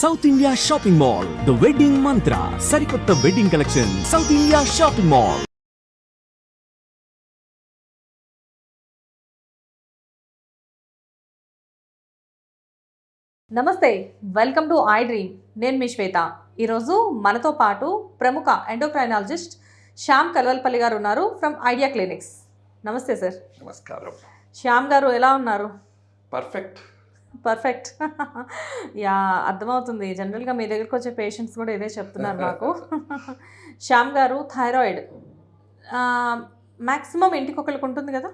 South India shopping mall the wedding Mantra సరికొత్త wedding collection south India shopping mall నమస్తే welcome to I dream నేను మీ శ్వేత. ఈరోజు మనతో పాటు ప్రముఖ ఎండోక్రైనాలజిస్ట్ శ్యామ్ కల్వల్పల్లి గారు ఉన్నారు ఫ్రమ్ ఐడియా క్లినిక్స్ నమస్తే సార్ నమస్కారం. శ్యామ్ గారు ఎలా ఉన్నారు? పర్ఫెక్ట్ పర్ఫెక్ట్ యా అర్థమవుతుంది. జనరల్గా మీ దగ్గరికి వచ్చే పేషెంట్స్ కూడా ఇదే చెప్తున్నారు నాకు శ్యామ్ గారు థైరాయిడ్ మ్యాక్సిమం ఇంటికి ఒకరికి ఉంటుంది కదా?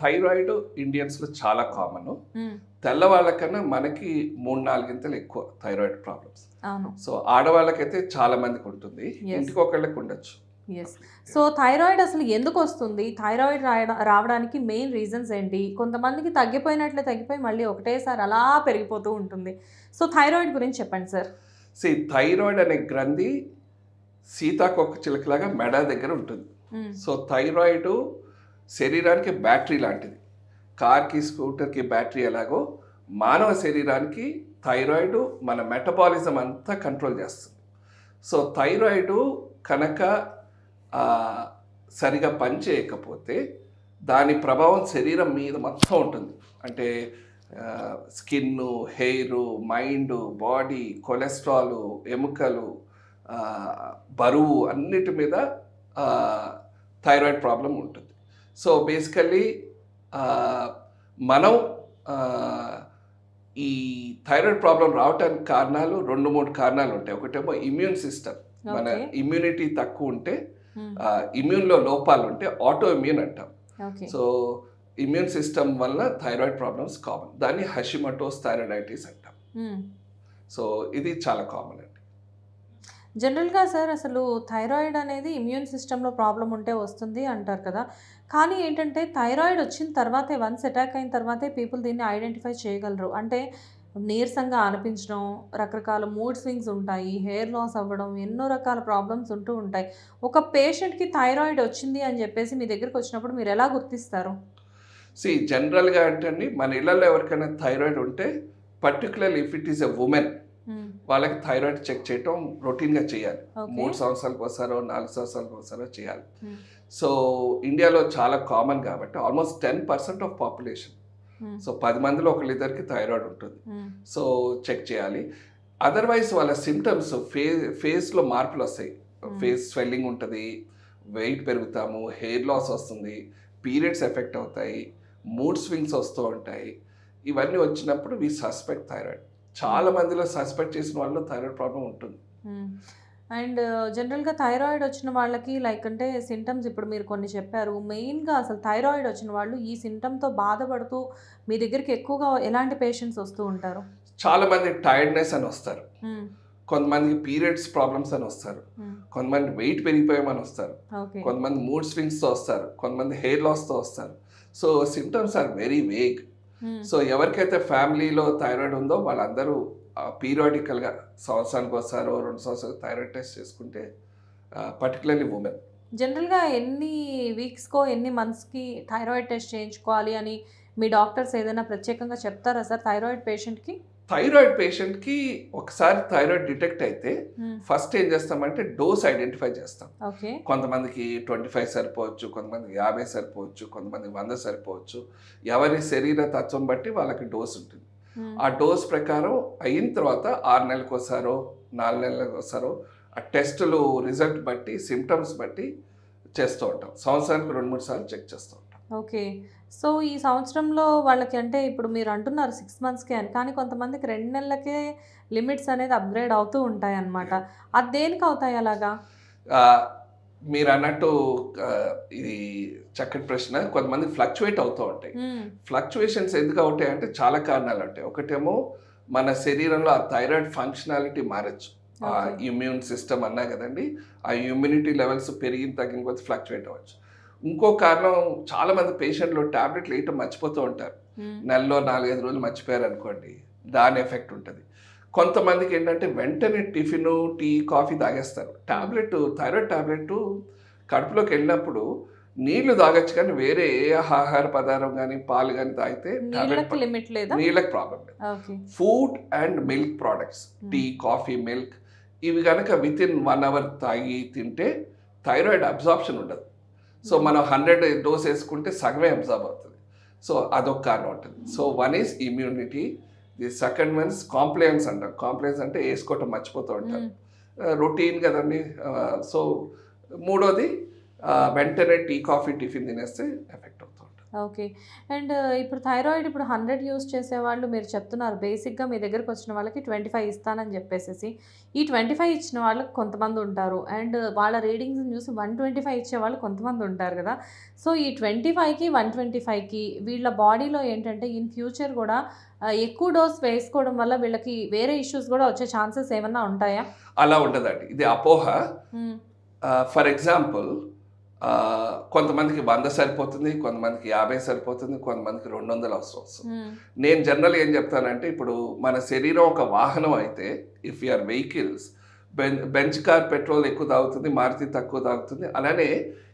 థైరాయిడ్ ఇండియన్స్లో చాలా కామన్ మ్మ్. తెల్లవాళ్ళకన్నా మనకి మూడు నాలుగింతలు ఎక్కువ థైరాయిడ్ ప్రాబ్లమ్స్ అవును. సో ఆడవాళ్ళకైతే చాలా మందికి ఉంటుంది. ఇంటికి ఒకళ్ళకి ఉండొచ్చు. ఎస్ సో థైరాయిడ్ అసలు ఎందుకు వస్తుంది? థైరాయిడ్ రాయడం రావడానికి మెయిన్ రీజన్స్ ఏంటి? కొంతమందికి తగ్గిపోయినట్లే తగ్గిపోయి మళ్ళీ ఒకటేసారి అలా పెరిగిపోతూ ఉంటుంది. సో థైరాయిడ్ గురించి చెప్పండి సార్ సి థైరాయిడ్ అనే గ్రంథి సీతాకొక చిలకలాగా మెడ దగ్గర ఉంటుంది. సో థైరాయిడ్ శరీరానికి బ్యాటరీ లాంటిది. కార్కి స్కూటర్కి బ్యాటరీ ఎలాగో మానవ శరీరానికి థైరాయిడ్ మన మెటబాలిజం అంతా కంట్రోల్ చేస్తుంది. సో థైరాయిడ్ కనుక సరిగా పనిచేయకపోతే దాని ప్రభావం శరీరం మీద మొత్తం ఉంటుంది అంటే skin hair mind body cholesterol ఎముకలు బరువు అన్నిటి మీద థైరాయిడ్ ప్రాబ్లం ఉంటుంది సో బేసికల్లీ మనం ఈ థైరాయిడ్ ప్రాబ్లం రావడానికి కారణాలు రెండు మూడు కారణాలు ఉంటాయి ఒకటేమో ఇమ్యూన్ సిస్టమ్ మన. ఇమ్యూనిటీ తక్కువ ఉంటే. ఇమ్యూన్లో లోపాలు ఉంటే ఆటో ఇమ్యూన్ అంటాం. సో ఇమ్యూన్ సిస్టమ్ వల్ల థైరాయిడ్ ప్రాబ్లమ్స్ కామన్ దాన్ని హషిమటోస్ థైరాయిడైటిస్ అంటాం. సో ఇది చాలా కామన్ అండి. జనరల్గా సార్ అసలు థైరాయిడ్ అనేది ఇమ్యూన్ సిస్టంలో ప్రాబ్లం ఉంటే వస్తుంది అంటారు కదా. కానీ ఏంటంటే థైరాయిడ్ వచ్చిన తర్వాతే వన్స్ అటాక్ అయిన తర్వాతే పీపుల్ దీన్ని ఐడెంటిఫై చేయగలరు. అంటే నీరసంగా అనిపించడం రకరకాల మూడ్ స్వింగ్స్ ఉంటాయి హెయిర్ లాస్ అవ్వడం ఎన్నో రకాల ప్రాబ్లమ్స్ ఉంటూ ఉంటాయి ఒక పేషెంట్కి థైరాయిడ్ వచ్చింది అని చెప్పేసి మీ దగ్గరికి వచ్చినప్పుడు మీరు ఎలా గుర్తిస్తారు సి జనరల్గా అంటే మన ఇళ్ళలో ఎవరికైనా థైరాయిడ్ ఉంటే particular if it is a women. వాళ్ళకి థైరాయిడ్ చెక్ చేయటం రొటీన్గా చేయాలి మూడు సంవత్సరాలకు ఒకసారో నాలుగు సంవత్సరాలకు ఒకసారో చేయాలి. సో ఇండియాలో చాలా కామన్ కాబట్టి almost ten percent of population. So పది మందిలో ఒకళ్ళిద్దరికి థైరాయిడ్ ఉంటుంది. సో చెక్ చేయాలి. అదర్వైజ్ వాళ్ళ సిమ్టమ్స్ ఫే ఫేస్లో మార్పులు వస్తాయి. ఫేస్ స్వెల్లింగ్ ఉంటుంది వెయిట్ పెరుగుతాము హెయిర్ లాస్ వస్తుంది పీరియడ్స్ ఎఫెక్ట్ అవుతాయి మూడ్ స్వింగ్స్ వస్తూ ఉంటాయి. ఇవన్నీ వచ్చినప్పుడు వి సస్పెక్ట్ థైరాయిడ్. చాలా మందిలో సస్పెక్ట్ చేసిన వాళ్ళు థైరాయిడ్ ప్రాబ్లం ఉంటుంది. అండ్ జనరల్గా థైరాయిడ్ వచ్చిన వాళ్ళకి లైక్ అంటే సింటమ్స్ ఇప్పుడు మీరు కొన్ని చెప్పారు మెయిన్గా అసలు థైరాయిడ్ వచ్చిన వాళ్ళు ఈ సింటమ్తో బాధపడుతూ మీ దగ్గరికి ఎక్కువగా ఎలాంటి పేషెంట్స్ వస్తూ ఉంటారు? చాలా మంది టైర్డ్నెస్ అని వస్తారు. కొంతమందికి పీరియడ్స్ ప్రాబ్లమ్స్ అని వస్తారు. కొంతమంది వెయిట్ పెరిగిపోయామని వస్తారు. కొంతమంది మూడ్ స్వింగ్స్తో వస్తారు. కొంతమంది హెయిర్ లాస్తో వస్తారు. So symptoms are very vague. So ఎవరికైతే ఫ్యామిలీలో థైరాయిడ్ ఉందో వాళ్ళందరూ పీరియాడికల్గా సంవత్సరానికి ఒకసారో రెండు సంవత్సరాలు థైరాయిడ్ టెస్ట్ చేసుకుంటే పర్టికులర్లీ ఉమెన్ జనరల్గా ఎన్ని వీక్స్కో ఎన్ని మంత్స్కి థైరాయిడ్ టెస్ట్ చేయించుకోవాలి అని మీ డాక్టర్స్ ఏదైనా ప్రత్యేకంగా చెప్తారా సార్ థైరాయిడ్ పేషెంట్కి? థైరాయిడ్ పేషెంట్కి ఒకసారి థైరాయిడ్ డిటెక్ట్ అయితే ఫస్ట్ ఏం చేస్తామంటే డోస్ ఐడెంటిఫై చేస్తాం. ఓకే. కొంతమందికి ట్వంటీ ఫైవ్ సరిపోవచ్చు కొంతమందికి యాభై సరిపోవచ్చు కొంతమందికి వంద సరిపోవచ్చు. ఎవరి శరీర తత్వం బట్టి వాళ్ళకి డోస్ ఉంటుంది. ఆ డోస్ ప్రకారం అయిన తర్వాత ఆరు నెలలకు ఒకసారో నాలుగు నెలలకు ఒకసారో ఆ టెస్టులు రిజల్ట్ బట్టి సిమ్టమ్స్ బట్టి చేస్తూ ఉంటాం. సంవత్సరానికి రెండు మూడు సార్లు చెక్ చేస్తూ ఉంటాం. ఓకే. సో ఈ సంవత్సరంలో వాళ్ళకి అంటే ఇప్పుడు మీరు అంటున్నారు సిక్స్ మంత్స్కే అని కానీ కొంతమందికి రెండు నెలలకే లిమిట్స్ అనేది అప్గ్రేడ్ అవుతూ ఉంటాయి అన్నమాట అది దేనికి అవుతాయి అలాగా? మీరు అన్నట్టు ఇది చక్కటి ప్రశ్న. కొంతమంది ఫ్లక్చువేట్ అవుతూ ఉంటాయి. ఫ్లక్చువేషన్స్ ఎందుకు అవుతాయి అంటే చాలా కారణాలు ఉంటాయి. ఒకటేమో మన శరీరంలో ఆ థైరాయిడ్ ఫంక్షనాలిటీ మారచ్చు. ఆ. ఇమ్యూన్ సిస్టమ్ అన్నా కదండి ఆ ఇమ్యూనిటీ లెవెల్స్ పెరిగిన తగ్గిన కొద్ది ఫ్లక్చువేట్ అవ్వచ్చు. ఇంకో కారణం చాలా మంది పేషెంట్లు టాబ్లెట్లు వేయటం మర్చిపోతూ ఉంటారు. నెలలో నాలుగైదు రోజులు మర్చిపోయారు అనుకోండి దాని ఎఫెక్ట్ ఉంటుంది. కొంతమందికి ఏంటంటే వెంటనే టిఫిన్ టీ కాఫీ తాగేస్తారు. టాబ్లెట్ థైరాయిడ్ టాబ్లెట్ కడుపులోకి వెళ్ళినప్పుడు నీళ్ళు తాగొచ్చు కానీ వేరే ఏ ఆహార పదార్థం కానీ పాలు కానీ తాగితే నీళ్ళకి లిమిట్ లేదా? నీళ్ళకి ప్రాబ్లం లేదు. Food and milk products tea coffee milk ఇవి కనుక విత్ ఇన్ వన్ అవర్ తాగి తింటే థైరాయిడ్ అబ్జార్ప్షన్ ఉండదు. సో మనం హండ్రెడ్ డోస్ వేసుకుంటే సగమే అబ్జార్బ్ అవుతుంది. సో అదొక కారణం ఉంటుంది. So one is immunity the second ones compliance అంటాం కాంప్లయన్స్ అంటే వేసుకోవటం మర్చిపోతూ ఉంటారు. రొటీన్ కదండి. సో మూడోది వెంటనే టీ కాఫీ టిఫిన్ తినేస్తే ఎఫెక్ట్ అవుతూ ఉంటుంది. ఓకే. అండ్ ఇప్పుడు థైరాయిడ్ ఇప్పుడు హండ్రెడ్ యూస్ చేసేవాళ్ళు మీరు చెప్తున్నారు. బేసిక్గా మీ దగ్గరకు వచ్చిన వాళ్ళకి ట్వంటీ ఫైవ్ ఇస్తానని చెప్పేసి ఈ ట్వంటీ ఫైవ్ ఇచ్చిన వాళ్ళు కొంతమంది ఉంటారు. అండ్ వాళ్ళ రీడింగ్స్ చూసి వన్ ట్వంటీ ఫైవ్ ఇచ్చే వాళ్ళు కొంతమంది ఉంటారు కదా. సో ఈ ట్వంటీ ఫైవ్కి వన్ ట్వంటీ ఫైవ్కి వీళ్ళ బాడీలో ఏంటంటే ఇన్ ఫ్యూచర్ కూడా ఎక్కువ డోస్ వేసుకోవడం వల్ల వీళ్ళకి వేరే ఇష్యూస్ కూడా వచ్చే ఛాన్సెస్ ఏమన్నా ఉంటాయా? అలా ఉంటుందండి ఇది అపోహ. ఫర్ ఎగ్జాంపుల్ కొంతమందికి వంద సరిపోతుంది కొంతమందికి యాభై సరిపోతుంది కొంతమందికి రెండు వందలు అవసరం వస్తుంది. నేను జనరల్ ఏం చెప్తానంటే ఇప్పుడు మన శరీరం ఒక వాహనం అయితే if your vehicle's Benz car petrol ఎక్కువ తాగుతుంది మారుతి తక్కువ తాగుతుంది అలానే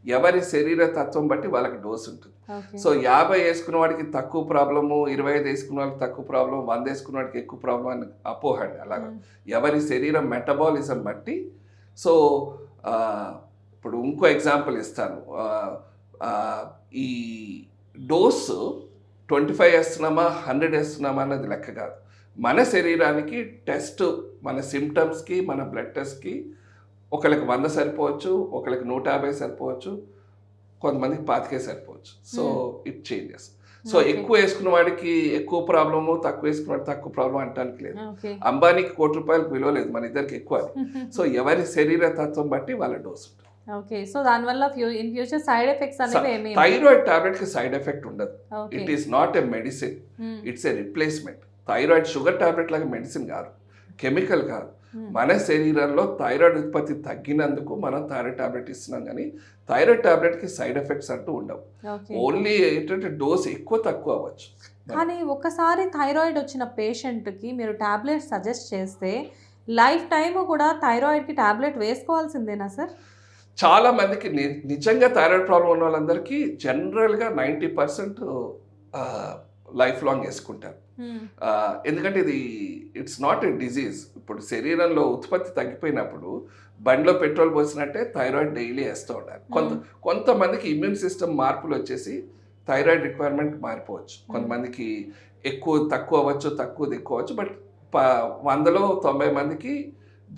ఎవరి శరీర తత్వం బట్టి వాళ్ళకి డోస్ ఉంటుంది సో యాభై వేసుకున్న వాడికి తక్కువ ప్రాబ్లము ఇరవై ఐదు వేసుకున్న వాడికి తక్కువ ప్రాబ్లం వంద వేసుకున్న వాడికి ఎక్కువ ప్రాబ్లం అని అపోహ అండి అలాగా. ఎవరి శరీరం మెటబాలిజం బట్టి సో ఇప్పుడు ఇంకో ఎగ్జాంపుల్ ఇస్తాను. ఈ డోస్ ట్వంటీ ఫైవ్ వేస్తున్నామా హండ్రెడ్ వేస్తున్నామా అన్నది లెక్క కాదు. మన శరీరానికి టెస్ట్ మన సిమ్టమ్స్కి మన బ్లడ్ టెస్ట్కి ఒకరికి వంద సరిపోవచ్చు ఒకరికి నూట యాభై సరిపోవచ్చు కొంతమందికి పాతికే సరిపోవచ్చు. So it changes. సో. ఎక్కువ వేసుకున్న వాడికి ఎక్కువ ప్రాబ్లము తక్కువ వేసుకున్న వాడికి తక్కువ ప్రాబ్లం అంటానికి లేదు. అంబానీకి కోటి రూపాయలకు విలువ లేదు మన ఇద్దరికి ఎక్కువ సో ఎవరి శరీర తత్వం బట్టి వాళ్ళ డోస్ ఉంటుంది. ఓకే సో దానివల్ల ఇన్ ఫ్యూచర్ సైడ్ ఎఫెక్ట్స్ అనేవి ఏమి థైరాయిడ్ టాబ్లెట్కి సైడ్ ఎఫెక్ట్ ఉండదు. It is not a medicine. It's a replacement thyroid sugar tablet లాగా మెడిసిన్ కాదు. కెమికల్ కాదు. మ్మ్. మన శరీరంలో థైరాయిడ్ ఉత్పత్తి తగ్గినందుకు మనం థైరాయిడ్ టాబ్లెట్ ఇస్తున్నాం కానీ థైరాయిడ్ టాబ్లెట్కి సైడ్ ఎఫెక్ట్స్ అంటూ ఉండవు. ఓన్లీ ఏంటంటే డోస్ ఎక్కువ తక్కువ అవ్వచ్చు. కానీ ఒకసారి థైరాయిడ్ వచ్చిన పేషెంట్కి మీరు టాబ్లెట్ సజెస్ట్ చేస్తే లైఫ్ టైమ్ కూడా థైరాయిడ్కి టాబ్లెట్ వేసుకోవాల్సిందేనా సార్ చాలా మందికి నిజంగా థైరాయిడ్ ప్రాబ్లం ఉన్న వాళ్ళందరికీ జనరల్గా నైంటీ పర్సెంట్ లైఫ్ లాంగ్ వేసుకుంటారు. ఎందుకంటే ఇది ఇట్స్ నాట్ ఎ డిజీజ్ ఇప్పుడు శరీరంలో ఉత్పత్తి తగ్గిపోయినప్పుడు బండిలో పెట్రోల్ పోసినట్టే థైరాయిడ్ డైలీ వేస్తూ ఉండాలి. కొంత కొంతమందికి ఇమ్యూన్ సిస్టమ్ మార్పులు వచ్చేసి థైరాయిడ్ రిక్వైర్మెంట్ మారిపోవచ్చు. కొంతమందికి ఎక్కువ తక్కువ అవ్వచ్చు తక్కువ ఎక్కువ అవ్వచ్చు బట్ వందలో తొంభై మందికి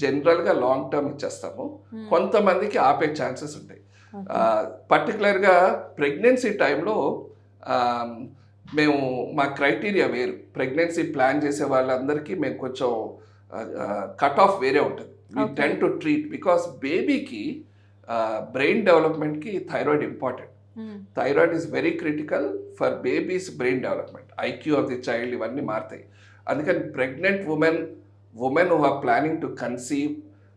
జనరల్గా లాంగ్ టర్మ్ ఇచ్చేస్తాము. కొంతమందికి ఆపే ఛాన్సెస్ ఉంటాయి. పర్టికులర్గా ప్రెగ్నెన్సీ టైంలో మేము మా క్రైటీరియా వేరు. ప్రెగ్నెన్సీ ప్లాన్ చేసే వాళ్ళందరికీ మేము కొంచెం కట్ ఆఫ్ వేరే ఉంటుంది. We. Tend to treat because బేబీకి బ్రెయిన్ డెవలప్మెంట్కి thyroid important thyroid is very critical for babies brain development IQ of the child ఇవన్నీ మారుతాయి. అందుకని pregnant women women who are planning to conceive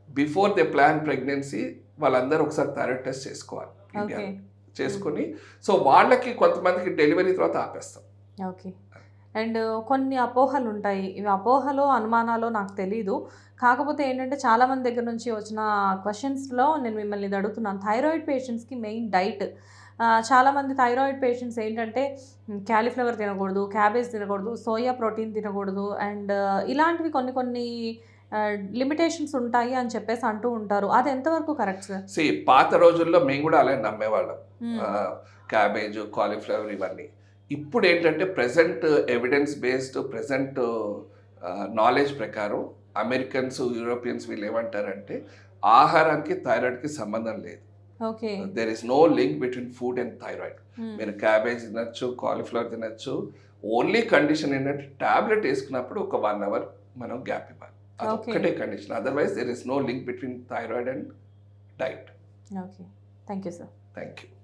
before they plan pregnancy వాళ్ళందరూ ఒకసారి thyroid test చేసుకోవాలి okay ఇండియాలో చేసుకొని సో వాళ్ళకి కొంతమందికి డెలివరీ తర్వాత ఆపేస్తాం. ఓకే అండ్ కొన్ని అపోహలు ఉంటాయి. ఇవి అపోహలో అనుమానాలో నాకు తెలీదు. కాకపోతే ఏంటంటే చాలామంది దగ్గర నుంచి వచ్చిన క్వశ్చన్స్లో నేను మిమ్మల్ని ఇది అడుగుతున్నాను. థైరాయిడ్ పేషెంట్స్కి మెయిన్ డైట్ చాలామంది థైరాయిడ్ పేషెంట్స్ ఏంటంటే క్యాలీఫ్లవర్ తినకూడదు క్యాబేజ్ తినకూడదు సోయా ప్రోటీన్ తినకూడదు అండ్ ఇలాంటివి కొన్ని కొన్ని లిమిటేషన్స్ ఉంటాయి అని చెప్పేసి అంటూ ఉంటారు. అది ఎంతవరకు కరెక్ట్ సార్ సి పాత రోజుల్లో మేము కూడా అలాగే నమ్మేవాళ్ళం. క్యాబేజ్ కాలీఫ్లవర్ ఇవన్నీ. ఇప్పుడు ఏంటంటే present evidence based present knowledge ప్రకారం అమెరికన్స్ యూరోపియన్స్ వీళ్ళు ఏమంటారంటే ఆహారానికి థైరాయిడ్కి సంబంధం లేదు. There is no link between food and thyroid మీరు క్యాబేజ్ తినచ్చు కాలీఫ్లవర్ తినచ్చు ఓన్లీ కండిషన్ ఏంటంటే టాబ్లెట్ వేసుకున్నప్పుడు ఒక వన్ అవర్ మనం గ్యాప్ ఇవ్వాలి. అది Okay. ఒక్కటే condition otherwise there is no link between thyroid and diet okay thank you sir thank you